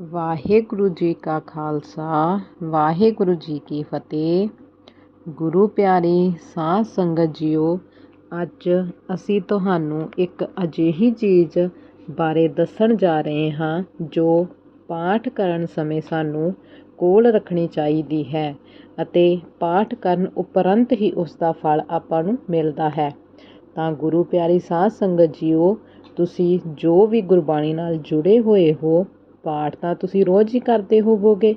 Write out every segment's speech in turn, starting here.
ਵਾਹਿਗੁਰੂ ਜੀ ਕਾ ਖਾਲਸਾ, ਵਾਹਿਗੁਰੂ ਜੀ ਕੀ ਫਤਿਹ। ਗੁਰੂ ਪਿਆਰੀ, ਸਾਧ ਸੰਗਤ ਜੀਓ, ਅੱਜ ਅਸੀਂ ਤੁਹਾਨੂੰ ਇੱਕ ਅਜਿਹੀ ਚੀਜ਼ ਬਾਰੇ ਦੱਸਣ ਜਾ ਰਹੇ ਹਾਂ, ਜੋ ਪਾਠ ਕਰਨ ਸਮੇਂ ਸਾਨੂੰ ਕੋਲ ਰੱਖਣੀ ਚਾਹੀਦੀ ਹੈ ਅਤੇ ਪਾਠ ਕਰਨ ਉਪਰੰਤ ਹੀ ਉਸ ਦਾ ਫਲ ਆਪਾਂ ਨੂੰ ਮਿਲਦਾ ਹੈ। ਤਾਂ ਗੁਰੂ ਪਿਆਰੀ, ਸਾਧ ਸੰਗਤ ਜੀਓ, ਤੁਸੀਂ ਜੋ ਵੀ ਗੁਰਬਾਣੀ ਨਾਲ ਜੁੜੇ ਹੋਏ ਹੋ ਪਾਠ ਤਾਂ ਤੁਸੀਂ ਰੋਜ਼ ਹੀ ਕਰਦੇ ਹੋਵੋਗੇ,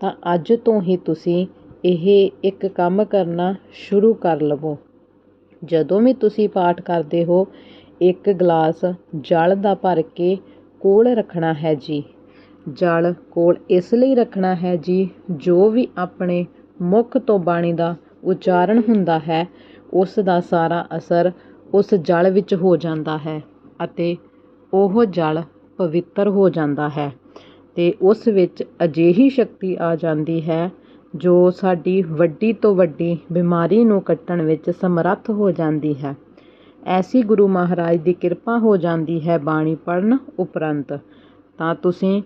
ਤਾਂ ਅੱਜ ਤੋਂ ਹੀ ਤੁਸੀਂ ਇਹ ਇੱਕ ਕੰਮ ਕਰਨਾ ਸ਼ੁਰੂ ਕਰ ਲਵੋ। ਜਦੋਂ ਵੀ ਤੁਸੀਂ ਪਾਠ ਕਰਦੇ ਹੋ, ਇੱਕ ਗਲਾਸ ਜਲ ਦਾ ਭਰ ਕੇ ਕੋਲ ਰੱਖਣਾ ਹੈ ਜੀ। ਜਲ ਕੋਲ ਇਸ ਲਈ ਰੱਖਣਾ ਹੈ ਜੀ, ਜੋ ਵੀ ਆਪਣੇ ਮੁਖ ਤੋਂ ਬਾਣੀ ਦਾ ਉਚਾਰਨ ਹੁੰਦਾ ਹੈ, ਉਸ ਦਾ ਸਾਰਾ ਅਸਰ ਉਸ ਜਲ ਵਿੱਚ ਹੋ ਜਾਂਦਾ ਹੈ ਅਤੇ ਉਹ ਜਲ ਪਵਿੱਤਰ ਹੋ ਜਾਂਦਾ ਹੈ। ਤੇ ਉਸ ਵਿੱਚ ਅਜਿਹੀ ਸ਼ਕਤੀ ਆ ਜਾਂਦੀ ਹੈ ਜੋ ਸਾਡੀ ਵੱਡੀ ਤੋਂ ਵੱਡੀ ਬਿਮਾਰੀ ਨੂੰ ਕੱਟਣ ਵਿੱਚ ਸਮਰੱਥ ਹੋ ਜਾਂਦੀ ਹੈ। ਐਸੀ ਗੁਰੂ ਮਹਾਰਾਜ ਦੀ ਕਿਰਪਾ ਹੋ ਜਾਂਦੀ ਹੈ ਬਾਣੀ ਪੜ੍ਹਨ ਉਪਰੰਤ। ਤਾਂ ਤੁਸੀਂ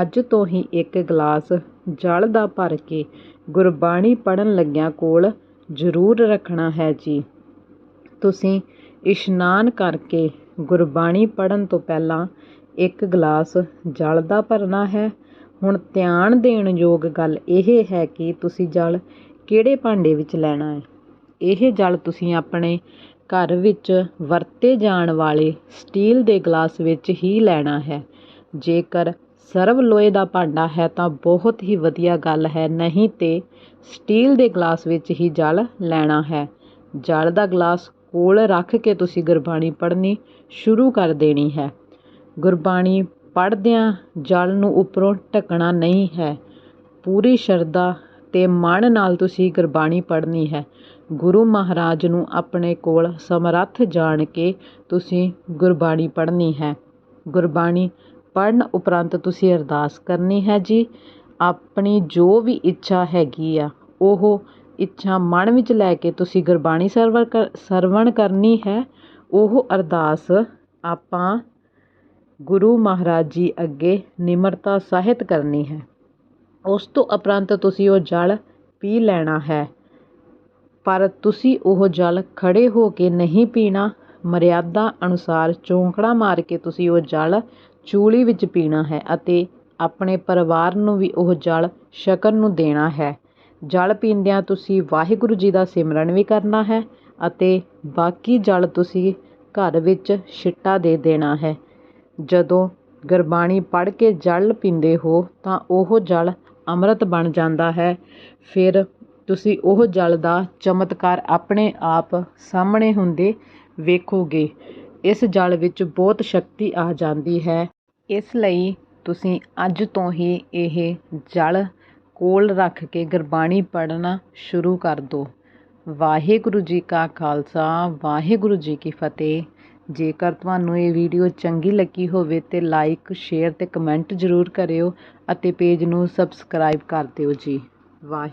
ਅੱਜ ਤੋਂ ਹੀ ਇੱਕ ਗਲਾਸ ਜਲ ਦਾ ਭਰ ਕੇ ਗੁਰਬਾਣੀ ਪੜ੍ਹਨ ਲੱਗਿਆਂ ਕੋਲ ਜ਼ਰੂਰ ਰੱਖਣਾ ਹੈ ਜੀ। ਤੁਸੀਂ ਇਸ਼ਨਾਨ ਕਰਕੇ ਗੁਰਬਾਣੀ ਪੜ੍ਹਨ ਤੋਂ ਪਹਿਲਾਂ ਇੱਕ ਗਲਾਸ ਜਲ ਦਾ ਭਰਨਾ ਹੈ। ਹੁਣ ਧਿਆਨ ਦੇਣ ਯੋਗ ਗੱਲ ਇਹ ਹੈ ਕਿ ਤੁਸੀਂ ਜਲ ਕਿਹੜੇ ਭਾਂਡੇ ਵਿੱਚ ਲੈਣਾ ਹੈ? ਇਹ ਜਲ ਤੁਸੀਂ ਆਪਣੇ ਘਰ ਵਿੱਚ ਵਰਤੇ ਜਾਣ ਵਾਲੇ ਸਟੀਲ ਦੇ ਗਲਾਸ ਵਿੱਚ ਹੀ ਲੈਣਾ ਹੈ। ਜੇਕਰ ਸਰਵ ਲੋਹੇ ਦਾ ਭਾਂਡਾ ਹੈ ਤਾਂ ਬਹੁਤ ਹੀ ਵਧੀਆ ਗੱਲ ਹੈ, ਨਹੀਂ ਤੇ ਸਟੀਲ ਦੇ ਗਲਾਸ ਵਿੱਚ ਹੀ ਜਲ ਲੈਣਾ ਹੈ। ਜਲ ਦਾ ਗਲਾਸ ਕੋਲ ਰੱਖ ਕੇ ਤੁਸੀਂ ਗੁਰਬਾਣੀ ਪੜ੍ਹਨੀ ਸ਼ੁਰੂ ਕਰ ਦੇਣੀ ਹੈ। ਗੁਰਬਾਣੀ ਪੜ੍ਹਦਿਆਂ ਜਲ ਨੂੰ ਉੱਪਰੋਂ ਢੱਕਣਾ ਨਹੀਂ ਹੈ। ਪੂਰੀ ਸ਼ਰਧਾ ਅਤੇ ਮਨ ਨਾਲ ਤੁਸੀਂ ਗੁਰਬਾਣੀ ਪੜ੍ਹਨੀ ਹੈ। ਗੁਰੂ ਮਹਾਰਾਜ ਨੂੰ ਆਪਣੇ ਕੋਲ ਸਮਰੱਥ ਜਾਣ ਕੇ ਤੁਸੀਂ ਗੁਰਬਾਣੀ ਪੜ੍ਹਨੀ ਹੈ। ਗੁਰਬਾਣੀ ਪੜ੍ਹਨ ਉਪਰੰਤ ਤੁਸੀਂ ਅਰਦਾਸ ਕਰਨੀ ਹੈ ਜੀ। ਆਪਣੀ ਜੋ ਵੀ ਇੱਛਾ ਹੈਗੀ ਆ, ਉਹ ਇੱਛਾ ਮਨ ਵਿੱਚ ਲੈ ਕੇ ਤੁਸੀਂ ਗੁਰਬਾਣੀ ਸਰਵਣ ਸਰਵਰ ਸਰਵਣ ਕਰਨੀ ਹੈ। ਉਹ ਅਰਦਾਸ ਆਪਾਂ ਗੁਰੂ ਮਹਾਰਾਜ ਜੀ ਅੱਗੇ ਨਿਮਰਤਾ ਸਾਹਿਤ ਕਰਨੀ ਹੈ। ਉਸ ਤੋਂ ਉਪਰੰਤ ਤੁਸੀਂ ਉਹ ਜਲ ਪੀ ਲੈਣਾ ਹੈ। ਪਰ ਤੁਸੀਂ ਉਹ ਜਲ ਖੜ੍ਹੇ ਹੋ ਕੇ ਨਹੀਂ ਪੀਣਾ, ਮਰਿਆਦਾ ਅਨੁਸਾਰ ਚੌਂਕੜਾ ਮਾਰ ਕੇ ਤੁਸੀਂ ਉਹ ਜਲ ਚੂਲੀ ਵਿੱਚ ਪੀਣਾ ਹੈ ਅਤੇ ਆਪਣੇ ਪਰਿਵਾਰ ਨੂੰ ਵੀ ਉਹ ਜਲ ਛਕਣ ਨੂੰ ਦੇਣਾ ਹੈ। ਜਲ ਪੀਂਦਿਆਂ ਤੁਸੀਂ ਵਾਹਿਗੁਰੂ ਜੀ ਦਾ ਸਿਮਰਨ ਵੀ ਕਰਨਾ ਹੈ ਅਤੇ ਬਾਕੀ ਜਲ ਤੁਸੀਂ ਘਰ ਵਿੱਚ ਛਿੱਟਾ ਦੇ ਦੇਣਾ ਹੈ। ਜਦੋਂ ਗੁਰਬਾਣੀ ਪੜ੍ਹ ਕੇ ਜਲ ਪੀਂਦੇ ਹੋ ਤਾਂ ਉਹ ਜਲ ਅੰਮ੍ਰਿਤ ਬਣ ਜਾਂਦਾ ਹੈ। ਫਿਰ ਤੁਸੀਂ ਉਹ ਜਲ ਦਾ ਚਮਤਕਾਰ ਆਪਣੇ ਆਪ ਸਾਹਮਣੇ ਹੁੰਦੇ ਵੇਖੋਗੇ। ਇਸ ਜਲ ਵਿੱਚ ਬਹੁਤ ਸ਼ਕਤੀ ਆ ਜਾਂਦੀ ਹੈ। ਇਸ ਲਈ ਤੁਸੀਂ ਅੱਜ ਤੋਂ ਹੀ ਇਹ ਜਲ ਕੋਲ ਰੱਖ ਕੇ ਗੁਰਬਾਣੀ ਪੜ੍ਹਨਾ ਸ਼ੁਰੂ ਕਰ ਦਿਓ। ਵਾਹਿਗੁਰੂ ਜੀ ਕਾ ਖਾਲਸਾ, ਵਾਹਿਗੁਰੂ ਜੀ ਕੀ ਫਤਿਹ। ਜੇਕਰ ਤੁਹਾਨੂੰ ਇਹ ਵੀਡੀਓ ਚੰਗੀ ਲੱਗੀ ਹੋਵੇ ਤਾਂ ਲਾਈਕ, ਸ਼ੇਅਰ ਅਤੇ ਕਮੈਂਟ ਜ਼ਰੂਰ ਕਰਿਓ ਅਤੇ ਪੇਜ ਨੂੰ ਸਬਸਕ੍ਰਾਈਬ ਕਰ ਦਿਓ ਜੀ। ਵਾਹਿ